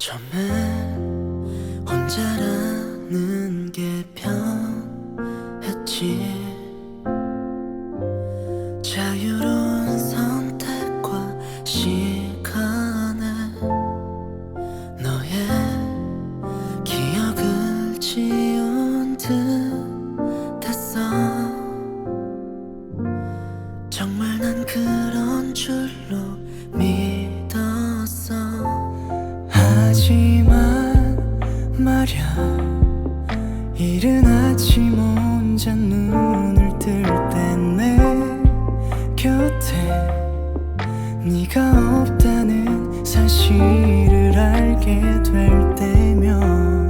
처음엔 혼자라는 게 편했지. 자유로운 선택과 시간에 너의 기억을 지운 듯 했어. 정말 난 그런 줄로 믿었어 하지만 말야 이른 아침 혼자 눈을 뜰 때 내 곁에 네가 없다는 사실을 알게 될 때면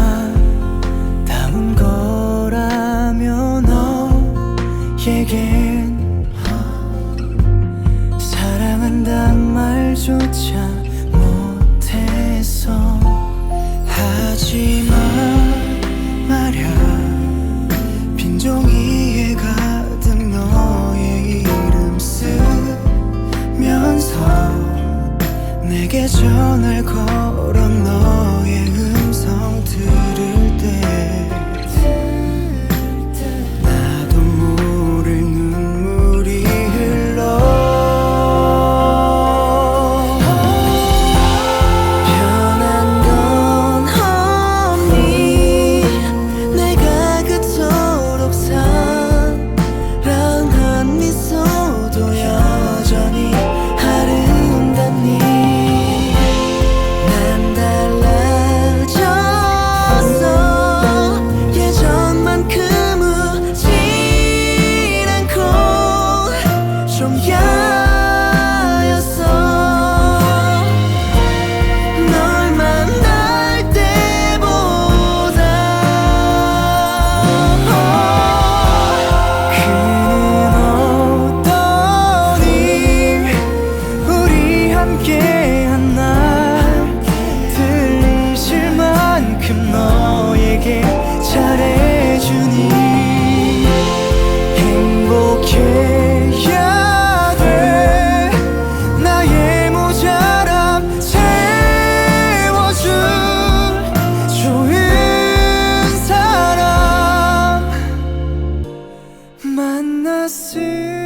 내게 전화를 걸어 너 좀야 nasci.